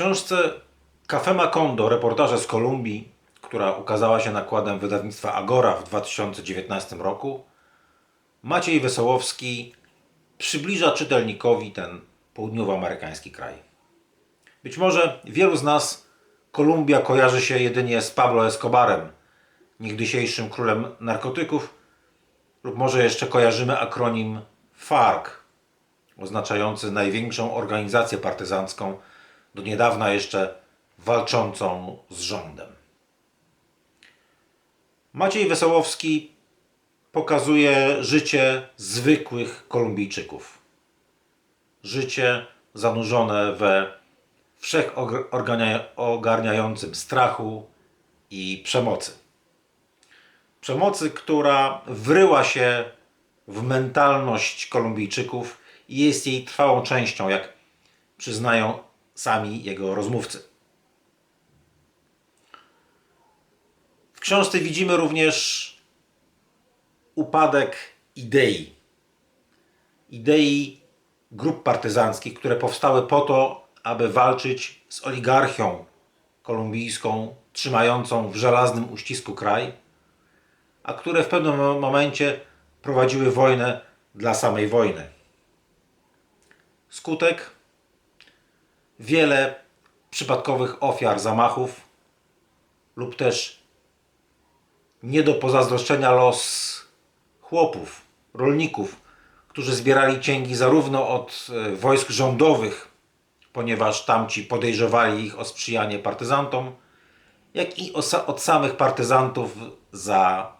książce Cafe Macondo, reportaże z Kolumbii, która ukazała się nakładem wydawnictwa Agora w 2019 roku, Maciej Wesołowski przybliża czytelnikowi ten południowoamerykański kraj. Być może wielu z nas Kolumbia kojarzy się jedynie z Pablo Escobarem, niegdysiejszym królem narkotyków, lub może jeszcze kojarzymy akronim FARC, oznaczający największą organizację partyzancką, do niedawna jeszcze walczącą z rządem. Maciej Wesołowski pokazuje życie zwykłych Kolumbijczyków. Życie zanurzone we wszechogarniającym strachu i przemocy. Przemocy, która wryła się w mentalność Kolumbijczyków i jest jej trwałą częścią, jak przyznają sami jego rozmówcy. W książce widzimy również upadek idei. Idei grup partyzanckich, które powstały po to, aby walczyć z oligarchią kolumbijską, trzymającą w żelaznym uścisku kraj, a które w pewnym momencie prowadziły wojnę dla samej wojny. Skutek wiele przypadkowych ofiar zamachów lub też nie do pozazdroszczenia los chłopów, rolników, którzy zbierali cięgi zarówno od e, wojsk rządowych, ponieważ tamci podejrzewali ich o sprzyjanie partyzantom, jak i od samych partyzantów za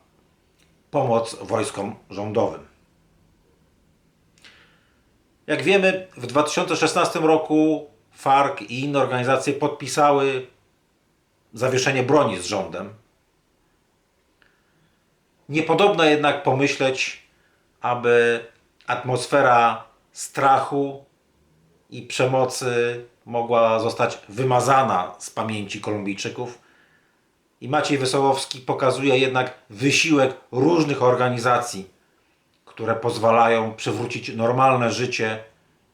pomoc wojskom rządowym. Jak wiemy, w 2016 roku FARC i inne organizacje podpisały zawieszenie broni z rządem. Niepodobno jednak pomyśleć, aby atmosfera strachu i przemocy mogła zostać wymazana z pamięci Kolumbijczyków. I Maciej Wesołowski pokazuje jednak wysiłek różnych organizacji, które pozwalają przywrócić normalne życie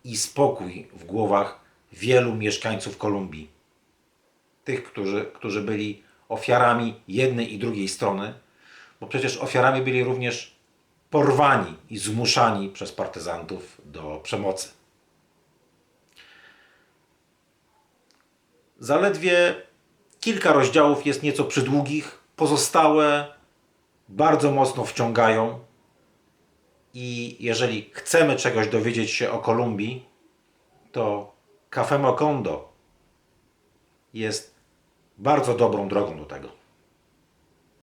i spokój w głowach wielu mieszkańców Kolumbii. Tych, którzy, którzy byli ofiarami jednej i drugiej strony, bo przecież ofiarami byli również porwani i zmuszani przez partyzantów do przemocy. Zaledwie kilka rozdziałów jest nieco przydługich, pozostałe bardzo mocno wciągają. I jeżeli chcemy czegoś dowiedzieć się o Kolumbii, to Cafe Mocondo jest bardzo dobrą drogą do tego.